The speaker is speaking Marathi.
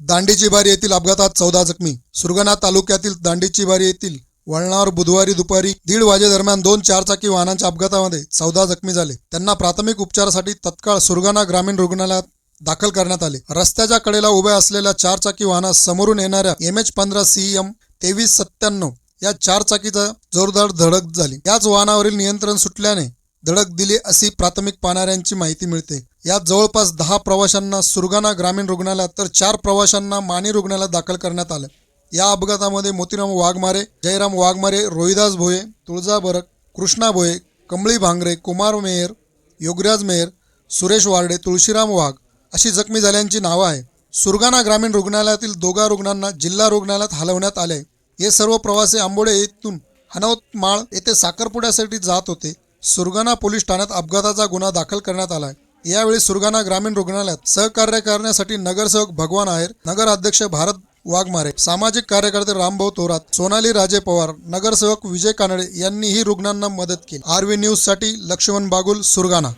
दांडीचीबारी येथील अपघातात चौदा जखमी. सुरगाणा तालुक्यातील दांडीचीबारी येथील वळणावर बुधवारी दुपारी दीड वाजेदरम्यान दोन चारचाकी वाहनांच्या अपघातामध्ये चौदा जखमी झाले. त्यांना प्राथमिक उपचारासाठी तत्काळ सुरगाणा ग्रामीण रुग्णालयात दाखल करण्यात आले. रस्त्याच्या कडेला उभ्या असलेल्या चारचाकी वाहनास समोरून येणाऱ्या एम एच पंधरा सी एम तेवीस सत्त्याण्णव या चारचाकीचा जोरदार धडक झाली. याच वाहनावरील नियंत्रण सुटल्याने धडक दिली अशी प्राथमिक पाहणाऱ्यांची माहिती मिळते. यात जवळपास दहा प्रवाशांना सुरगाणा ग्रामीण रुग्णालयात तर चार प्रवाशांना माने रुग्णालयात दाखल करण्यात आलं. या अपघातामध्ये मोतीराम वाघमारे जयराम वाघमारे रोहिदास भोये तुळजा बरक कृष्णा भोये कमळी भांगरे कुमार मेयर योगराज मेयर सुरेश वार्डे तुळशीराम वाघ अशी जखमी झाल्यांची नावं आहे सुरगाणा ग्रामीण रुग्णालयातील दोघा रुग्णांना जिल्हा रुग्णालयात हलवण्यात आले हे सर्व प्रवासी आंबोडे येथून हनवतमाळ येथे साखरपुड्यासाठी जात होते. सुरगाणा पोलीस ठाण्यात अपघाताचा गुन्हा दाखल करण्यात आलाय. यावेळी सुरगाणा ग्रामीण रुग्णालयात सहकार्य करण्यासाठी नगरसेवक भगवान आहेर नगर अध्यक्ष भारत वाघमारे सामाजिक कार्यकर्ते रामभाऊ थोरात सोनाली राजे पवार नगरसेवक विजय कानडे यांनीही रुग्णांना मदत केली. आरवी न्यूजसाठी लक्ष्मण बागुल सुरगाणा.